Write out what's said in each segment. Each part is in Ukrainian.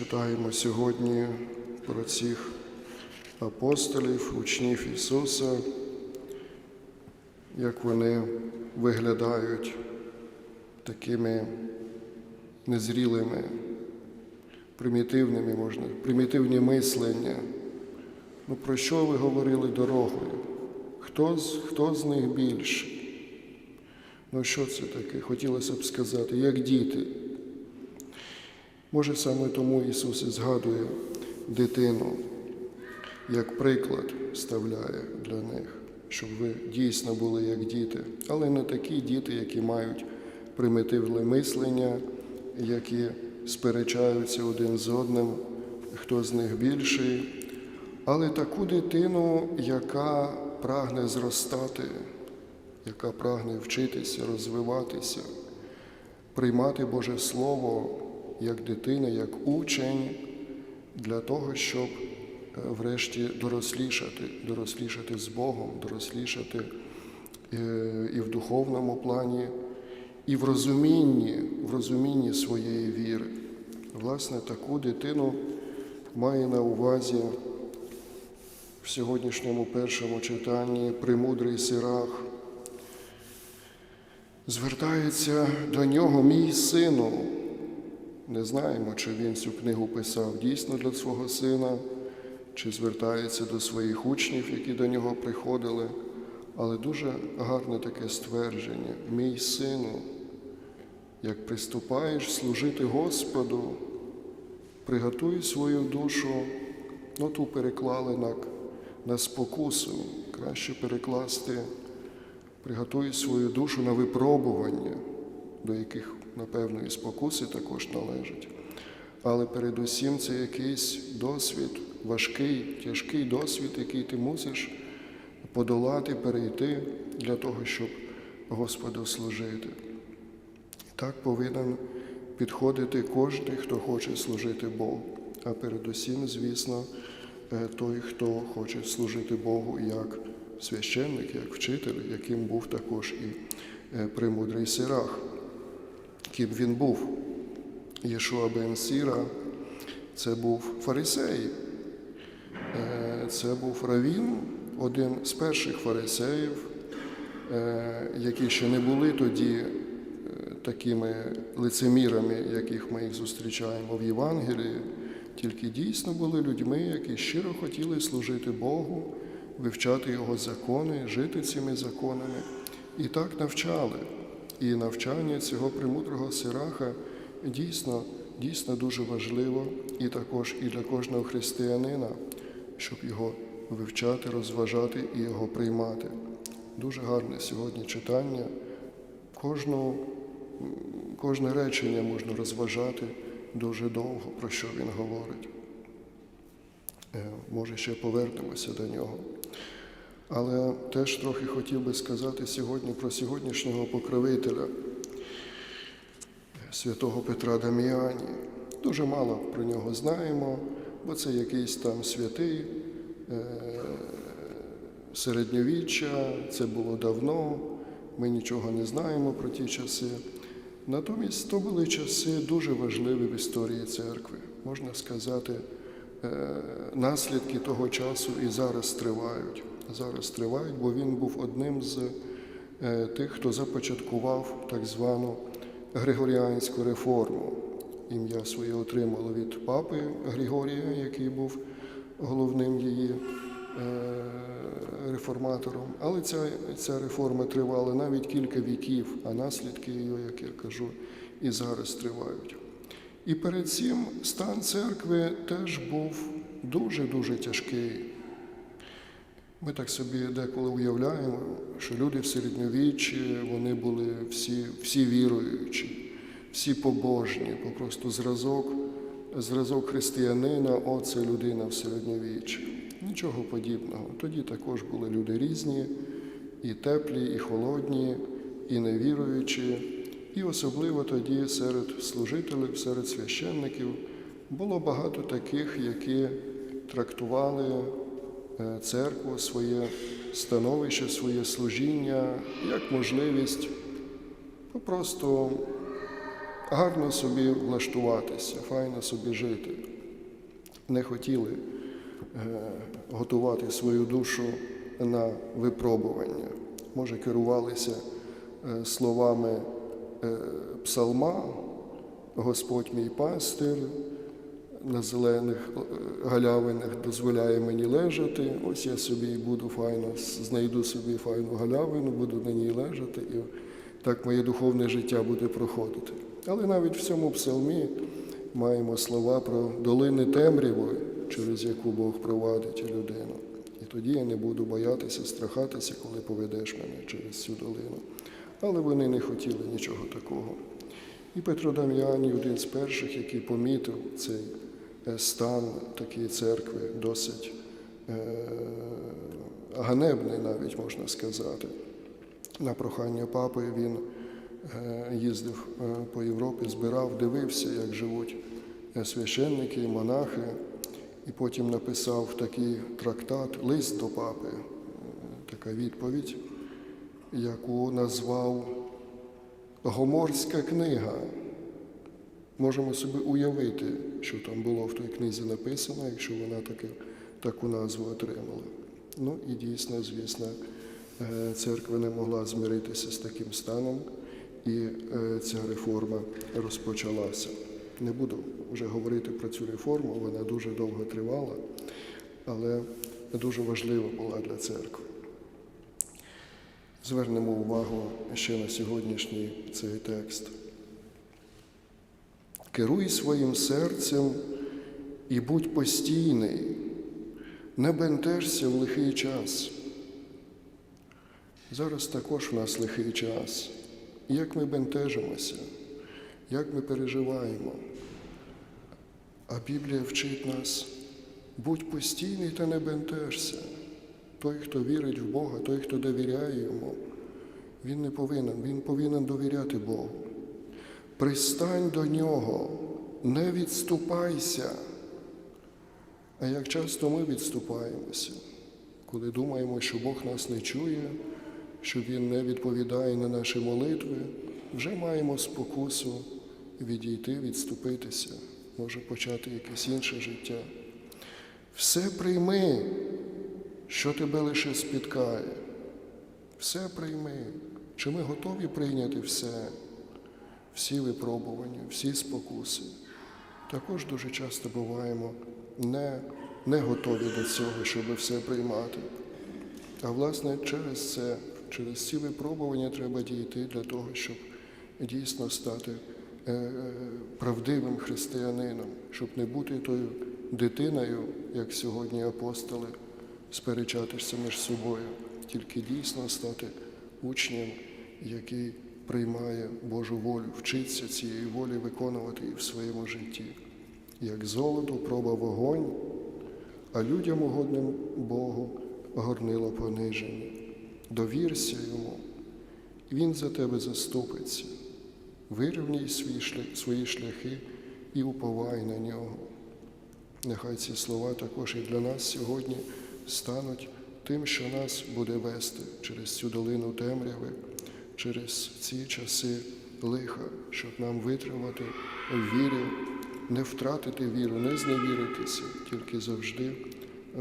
читаємо сьогодні про цих апостолів, учнів Ісуса, як вони виглядають такими незрілими, примітивними можна, примітивні мислення. Ну про що ви говорили дорогою? Хто з, хто з них більший? Ну, що це таке? Хотілося б сказати, як діти. Може, саме тому Ісус і згадує дитину, як приклад вставляє для них, щоб ви дійсно були як діти, але не такі діти, які мають примітивне мислення, які сперечаються один з одним, хто з них більший, але таку дитину, яка прагне зростати, яка прагне вчитися, розвиватися, приймати Боже Слово як дитина, як учень, для того, щоб е, врешті дорослішати, дорослішати з Богом, дорослішати е, і в духовному плані, і в розумінні, в розумінні своєї віри. Власне, таку дитину має на увазі в сьогоднішньому першому читанні премудрий сирах. Звертається до нього мій сину. Не знаємо, чи він цю книгу писав дійсно для свого сина, чи звертається до своїх учнів, які до нього приходили. Але дуже гарне таке ствердження: мій сину, як приступаєш служити Господу, приготуй свою душу, ну ту переклали на, на спокусу, краще перекласти, приготуй свою душу на випробування, до яких, напевно, і спокуси також належать. Але передусім це якийсь досвід, важкий, тяжкий досвід, який ти мусиш подолати, перейти для того, щоб Господу служити. Так повинен підходити кожен, хто хоче служити Богу. А передусім, звісно, е, той, хто хоче служити Богу як священник, як вчитель, яким був також і е, премудрий Сирах. Ким він був? Єшуа бен Сіра це був фарисей, Е, це був равін, один з перших фарисеїв, е, які ще не були тоді е, такими лицемірами, яких ми їх зустрічаємо в Євангелії, тільки дійсно були людьми, які щиро хотіли служити Богу, вивчати Його закони, жити цими законами. І так навчали. І навчання цього премудрого сираха дійсно, дійсно дуже важливо і також і для кожного християнина, щоб його вивчати, розважати і його приймати. Дуже гарне сьогодні читання. Кожну, кожне речення можна розважати дуже довго, про що він говорить. Е, Може, ще повернемося до нього. Але теж трохи хотів би сказати сьогодні про сьогоднішнього покровителя святого Петра Даміані. Дуже мало про нього знаємо, бо це якийсь там святий е, середньовіччя, це було давно, ми нічого не знаємо про ті часи. Натомість то були часи дуже важливі в історії церкви. Можна сказати, наслідки того часу і зараз тривають. Зараз тривають, бо він був одним з е, тих, хто започаткував так звану Григоріанську реформу. Ім'я своє отримало від папи Григорія, який був головним її е, реформатором. Але ця, ця реформа тривала навіть кілька віків, а наслідки її, як я кажу, і зараз тривають. І перед цим стан церкви теж був дуже-дуже тяжкий. Ми так собі деколи уявляємо, що люди в середньовіччі вони були всі, всі віруючі, всі побожні, просто зразок, зразок християнина, о, це людина в середньовіччі. Нічого подібного. Тоді також були люди різні, і теплі, і холодні, і невіруючі. І особливо тоді серед служителів, серед священників було багато таких, які трактували е, церкву, своє становище, своє служіння як можливість просто гарно собі влаштуватися, файно собі жити. не хотіли е, готувати свою душу на випробування. Може, керувалися е, словами псалма, Господь мій пастир, на зелених е, галявинах дозволяє мені лежати. Ось я собі буду файно, знайду собі файну галявину, буду на ній лежати, і так моє духовне життя буде проходити. Але навіть в цьому псалмі маємо слова про долини темряви, через яку Бог провадить людину. І тоді я не буду боятися, страхатися, коли поведеш мене через цю долину. Але вони не хотіли нічого такого. І Петро Дам'яній, один з перших, який помітив цей е, стан такої церкви, досить е, ганебний, навіть можна сказати. На прохання папи він е, їздив по Європі, збирав, дивився, як живуть священники монахи, і потім написав такий трактат, лист до папи, така відповідь, яку назвав Гоморська книга. Можемо собі уявити, що там було в тій книзі написано, якщо вона таки, таку назву отримала. Ну і дійсно, звісно, е, церква не могла змиритися з таким станом, і е, ця реформа розпочалася. Не буду вже говорити про цю реформу, вона дуже довго тривала, але дуже важлива була для церкви. Звернемо увагу ще на сьогоднішній цей текст. Керуй своїм серцем і будь постійний, не бентежся в лихий час. Зараз також в нас лихий час. Як ми бентежимося, як ми переживаємо. А Біблія вчить нас, будь постійний та не бентежся. Той, хто вірить в Бога, той, хто довіряє йому, він не повинен, він повинен довіряти Богу. Пристань до нього, не відступайся. А як часто ми відступаємося, коли думаємо, що Бог нас не чує, що Він не відповідає на наші молитви, вже маємо спокусу відійти, відступитися, може почати якесь інше життя. Все прийми, що тебе лише спіткає. Все прийми. Чи ми готові прийняти все, всі випробування, всі спокуси? Також дуже часто буваємо не, не готові до цього, щоб все приймати. А власне, через це, через ці випробування треба дійти для того, щоб дійсно стати е, е, правдивим християнином, щоб не бути тою дитиною, як сьогодні апостоли, сперечатися між собою, тільки дійсно стати учнем, який приймає Божу волю, вчиться цієї волі виконувати і в своєму житті. Як золото проба вогонь, а людям угодним Богу горнило пониження. Довірся йому, Він за тебе заступиться. Вирівняй свої, шлях, свої шляхи і уповай на нього. Нехай ці слова також і для нас сьогодні стануть тим, що нас буде вести через цю долину темряви, через ці часи лиха, щоб нам витримати віру, не втратити віру, не зневіритися, тільки завжди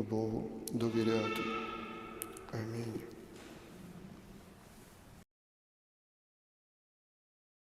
Богу довіряти.